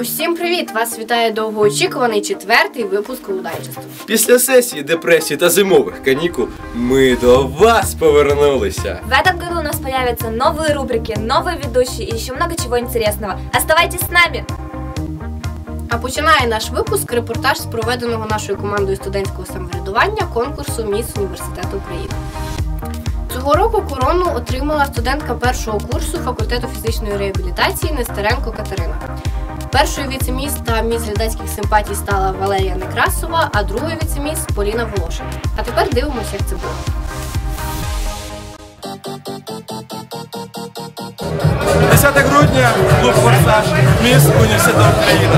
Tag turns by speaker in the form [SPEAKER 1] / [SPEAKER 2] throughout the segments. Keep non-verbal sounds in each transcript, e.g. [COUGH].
[SPEAKER 1] Усім привіт! Вас вітає довгоочікуваний четвертий випуск Лудайчесту.
[SPEAKER 2] Після сесії, депресії та зимових канікул ми до вас повернулися.
[SPEAKER 3] В этом году у нас появятся новые рубрики, новые ведущие и еще много чего интересного. Оставайтесь с нами!
[SPEAKER 1] А починає наш випуск репортаж з проведеного нашою командою студентського самоврядування конкурсу Міс Університету України. Цього року корону отримала студентка першого курсу факультету фізичної реабілітації Нестеренко Катерина. Першою віцеміс та міс глядацьких симпатій стала Валерія Некрасова, а другою віцеміс Поліна Волошина. А тепер дивимося, як це було.
[SPEAKER 2] 10 грудня, клуб Форсаж, міс університету України.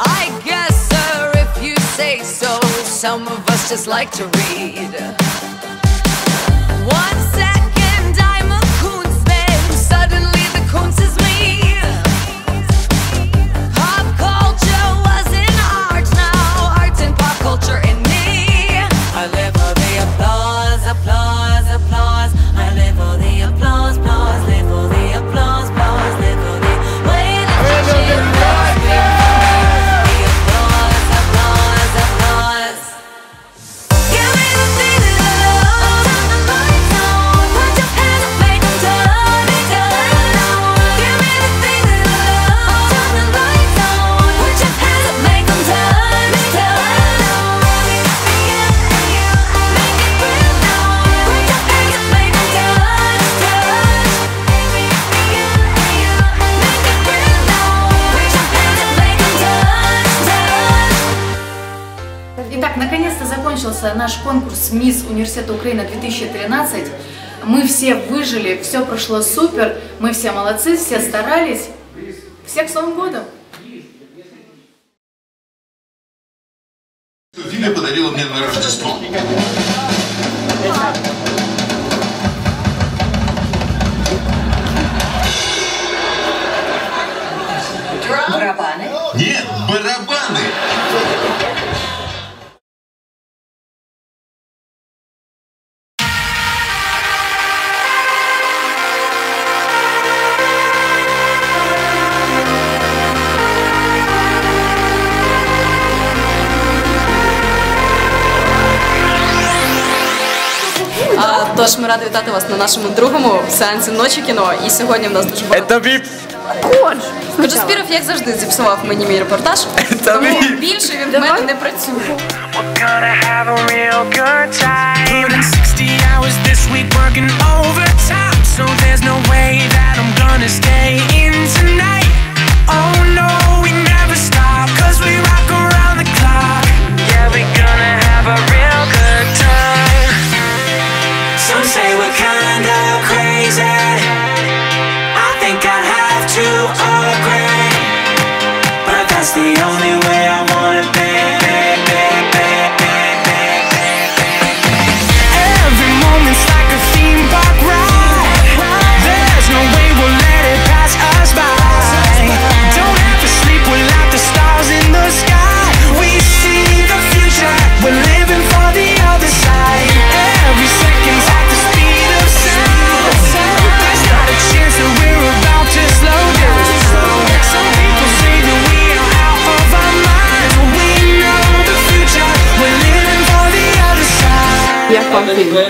[SPEAKER 4] I guess, sir, if you say so, some of us just like to read. One second
[SPEAKER 5] наш конкурс «Мисс Университета Украины 2013». Мы все выжили, все прошло супер, мы все молодцы, все старались. Всех с Новым годом!
[SPEAKER 6] Филя подарила мне на Рождество.
[SPEAKER 7] Тож ми раді вітати вас на нашому другому сеансі ночі кіно. І сьогодні в нас дуже багато.
[SPEAKER 2] Це віп!
[SPEAKER 7] Отже, Спіров, як завжди, зіпсував мені мій репортаж,
[SPEAKER 2] Це
[SPEAKER 7] тому більше він в мене не працює.
[SPEAKER 8] We're gonna have a real good time. Put in 60 hours this week working overtime. So there's no way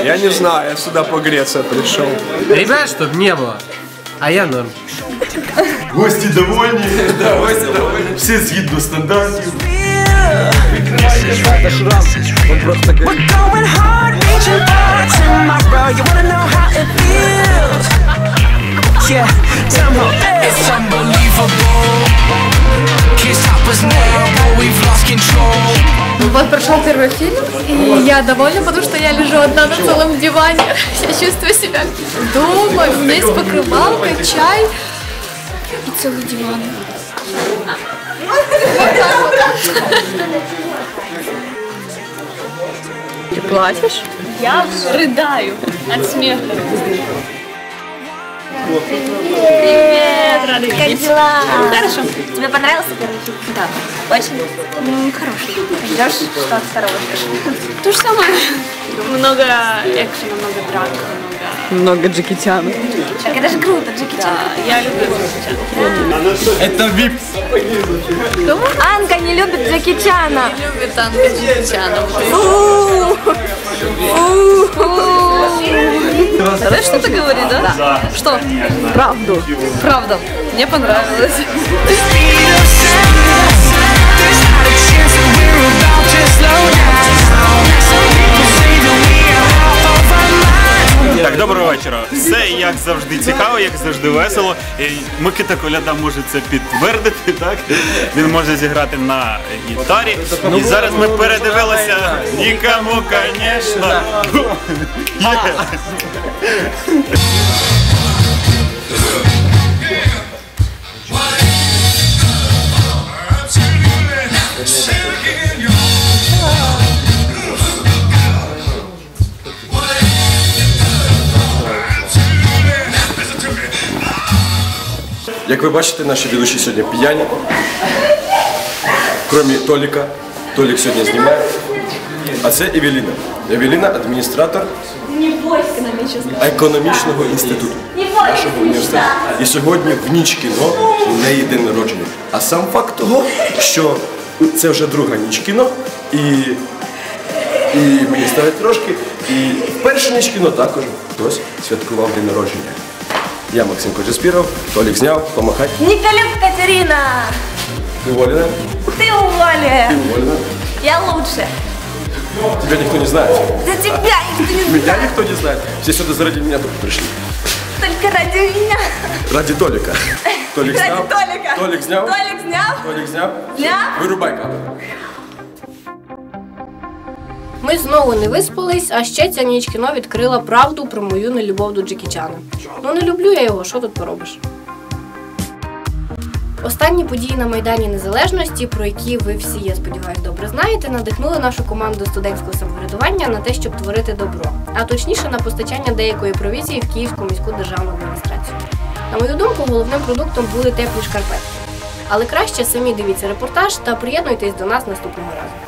[SPEAKER 8] Я не знаю, я сюда погреться пришел.
[SPEAKER 9] Ребят, чтоб не было. А я норм.
[SPEAKER 8] Гости довольны? Да, гости довольны. Все згідно стандартів. Это шрам, он просто горит.
[SPEAKER 10] Yeah, it's unbelievable.
[SPEAKER 6] Вот прошел первый фильм, и я довольна, потому что я лежу одна на целом диване. [LAUGHS] Я чувствую себя дома, у меня есть покрывалка, чай и целый диван.
[SPEAKER 7] Ти плачеш?
[SPEAKER 6] Я рыдаю от смеха.
[SPEAKER 3] Привет, рада Как дела? Хорошо. Тебе понравился первый фильм? Да. Очень? хороший. Ждешь, что от второго ждешь? [LAUGHS]
[SPEAKER 6] То же самое. Много экшена, много драк, много...
[SPEAKER 7] Много Джекі Чана.
[SPEAKER 3] Так это же круто, Джеки Чан.
[SPEAKER 6] Я люблю Джеки
[SPEAKER 8] Это вип.
[SPEAKER 3] Анка не любит Джеки Чана.
[SPEAKER 6] Любит танго Джеки Чана.
[SPEAKER 7] Что ты да? Да. Что? Правду. Правда. Мне понравилось.
[SPEAKER 11] Так, доброго вечора. Все як завжди цікаво, як завжди весело. І Микита Коляда може це підтвердити, так? Він може зіграти на гітарі. І зараз ми передивилися нікому, звісно.
[SPEAKER 12] Як ви бачите, наші ведучі сьогодні п'яні. Крім Толіка. Толік сьогодні знімає. А це Евеліна. Евеліна адміністратор економічного інституту нашого університету. І сьогодні в ніч кіно у неї день народження. А сам факт того, що це вже друга ніч кіно, і, і мені ставить трошки. І в першу ніч кіно також хтось святкував день народження. Я Максим Кожеспіров, Толік зняв, помахай.
[SPEAKER 3] Николет Катерина.
[SPEAKER 12] Ты уволена?
[SPEAKER 3] Ты уволен.
[SPEAKER 12] Ты уволена?
[SPEAKER 3] Я лучше.
[SPEAKER 12] Тебя никто не знает.
[SPEAKER 3] За тебя никто не
[SPEAKER 12] Меня никто не знает. Все сюда заради меня только пришли.
[SPEAKER 3] Только ради меня.
[SPEAKER 12] Ради Толика. Толик
[SPEAKER 3] Ради
[SPEAKER 12] снял.
[SPEAKER 3] Толика.
[SPEAKER 12] Толик снял.
[SPEAKER 3] Толик снял.
[SPEAKER 12] Толик снял.
[SPEAKER 3] Снял.
[SPEAKER 12] Вырубай камеру.
[SPEAKER 1] Ми знову не виспались, а ще ця ніч кіно відкрила правду про мою нелюбов до Джекі Чана. Ну не люблю я його, що тут поробиш? Останні події на Майдані Незалежності, про які ви всі, я сподіваюся, добре знаєте, надихнули нашу команду студентського самоврядування на те, щоб творити добро, а точніше на постачання деякої провізії в Київську міську державну адміністрацію. На мою думку, головним продуктом були теплі шкарпетки. Але краще самі дивіться репортаж та приєднуйтесь до нас наступного разу.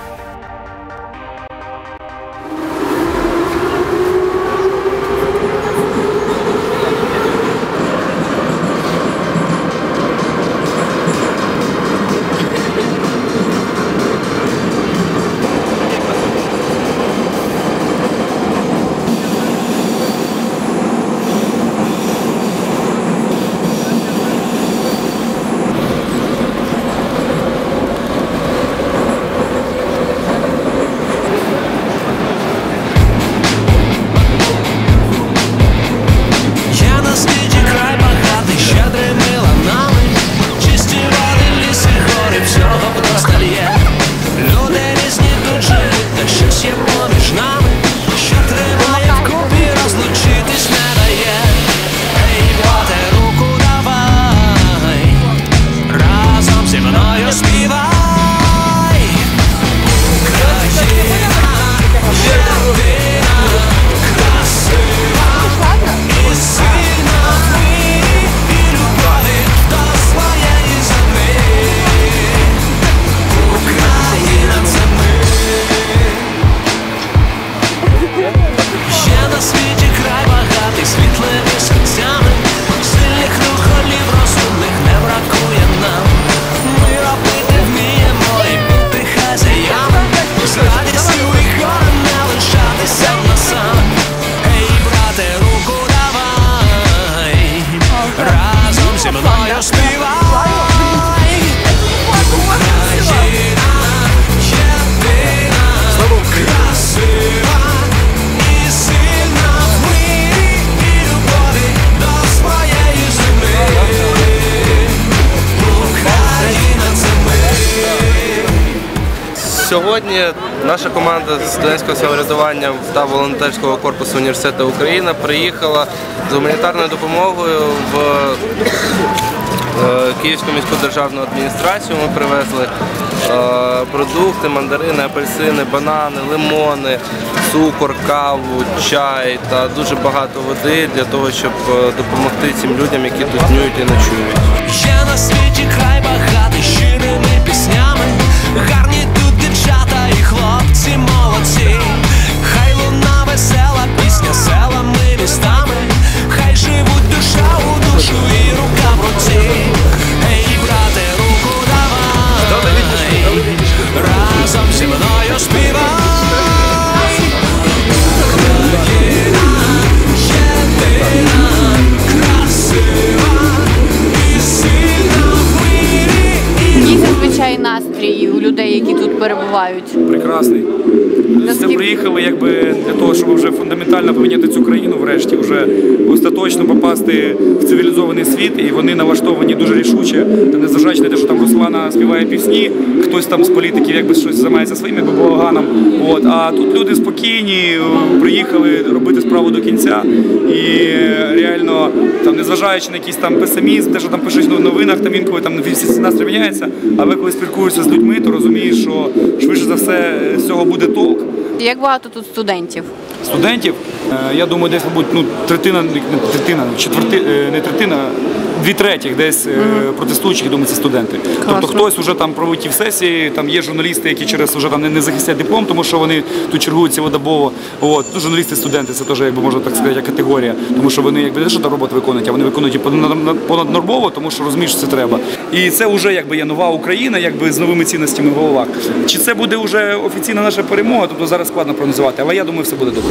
[SPEAKER 13] Сьогодні наша команда з студентського самоврядування та волонтерського корпусу університету Україна приїхала з гуманітарною допомогою в Київську міську державну адміністрацію. Ми привезли е, продукти, мандарини, апельсини, банани, лимони, цукор, каву, чай та дуже багато води для того, щоб е, допомогти цим людям, які тут днюють і ночують.
[SPEAKER 10] Є на світі край багатий щирими піснями, гарні тут дівчата і хлопці молодці. Хай луна весела пісня селами містами, хай живуть душа у душу і рука
[SPEAKER 14] настрій у людей, які тут перебувають?
[SPEAKER 15] прекрасний. Приїхали якби для того, щоб вже фундаментально поміняти цю країну, врешті, вже остаточно попасти в цивілізований світ, і вони налаштовані дуже рішуче. Та незважаючи на те, що там Руслана співає пісні, хтось там з політиків якби щось займається своїм якби балаганом. От а тут люди спокійні, приїхали робити справу до кінця. І реально, там, незважаючи на якийсь там песимізм, те, що там пишуть в новинах, там інколи там настрій міняється, але коли спілкуєшся з людьми, то розумієш, що швидше за все з цього буде толк.
[SPEAKER 14] Як багато тут студентів?
[SPEAKER 15] Студентів, е, я думаю, десь, мабуть, ну, третина, третина, четверти, е, не третина, дві третіх десь е, протестуючих, я думаю, це студенти. Тобто хтось вже там проводив сесії, там є журналісти, які через вже там не, не захистять диплом, тому що вони тут чергують цілодобово. От. Ну, журналісти, студенти, це теж, якби можна так сказати, як категорія, тому що вони якби не що там роботу виконують, а вони виконують понаднормово, тому що розумієш, що це треба. І це вже якби є нова Україна, якби з новими цінностями в головах. Чи це буде вже офіційна наша перемога? Тобто зараз складно прогнозувати, але я думаю, все буде добре.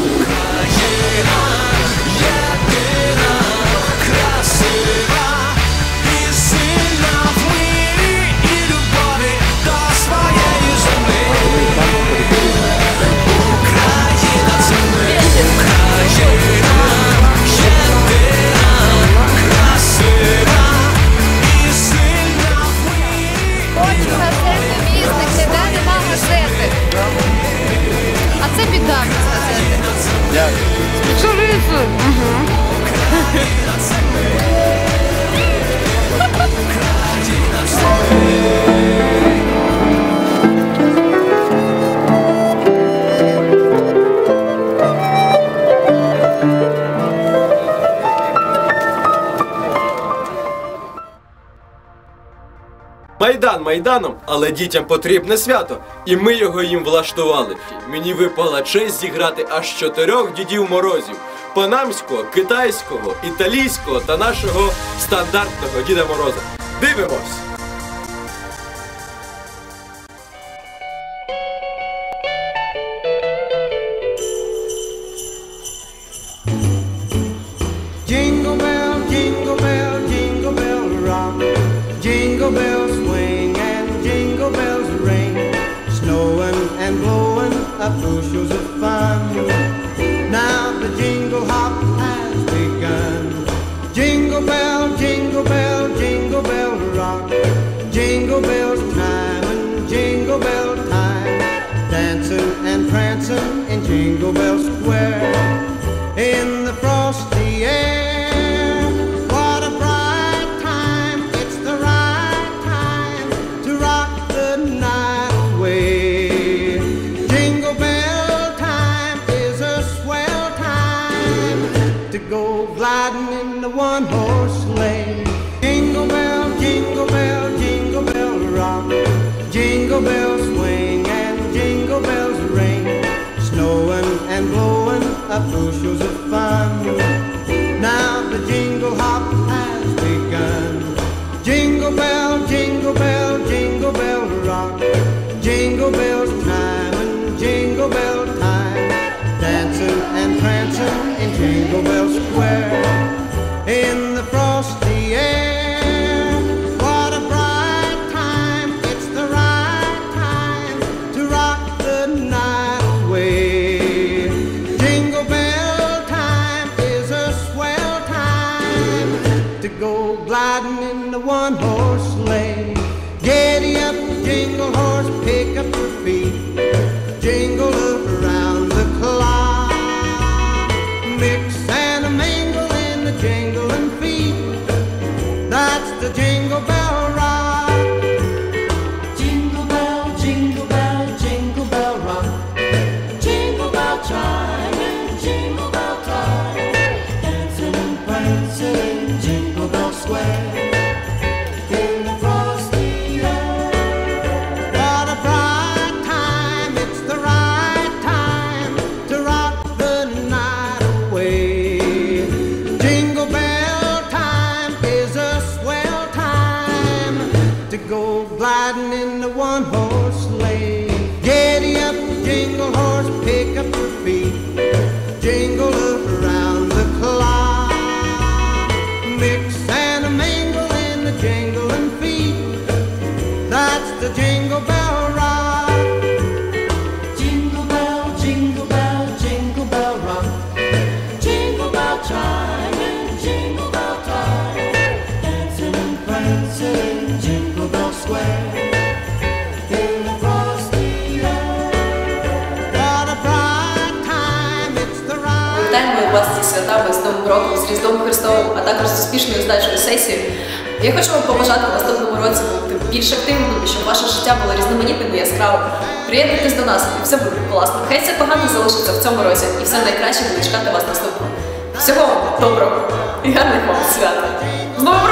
[SPEAKER 12] Майданом, але дітям потрібне свято, і ми його їм влаштували. Мені випала честь зіграти аж чотирьох дідів морозів: панамського, китайського, італійського та нашого стандартного Діда Мороза. Дивимось!
[SPEAKER 16] And blowing up bushels of fun. Now the jingle hop has begun. Jingle bell, jingle bell, jingle bell rock. Jingle bells time and jingle bell time. Dancing and prancing in Jingle Bell Square. Gliding in the one horse the jingle bell. gliding in the one horse sleigh. Giddy up, jingle horse, pick up your
[SPEAKER 7] feet. Вас ці свята з Новим роком, з Різдвом Христовим, а також з успішною здачею сесії. Я хочу вам побажати в наступному році бути більш активним, щоб ваше життя було різноманітним і яскравим. Приєднуйтесь до нас, і все буде класно. Хай все погано залишиться в цьому році, і все найкраще буде чекати вас наступного. Всього вам доброго і гарних вам свят! З Новим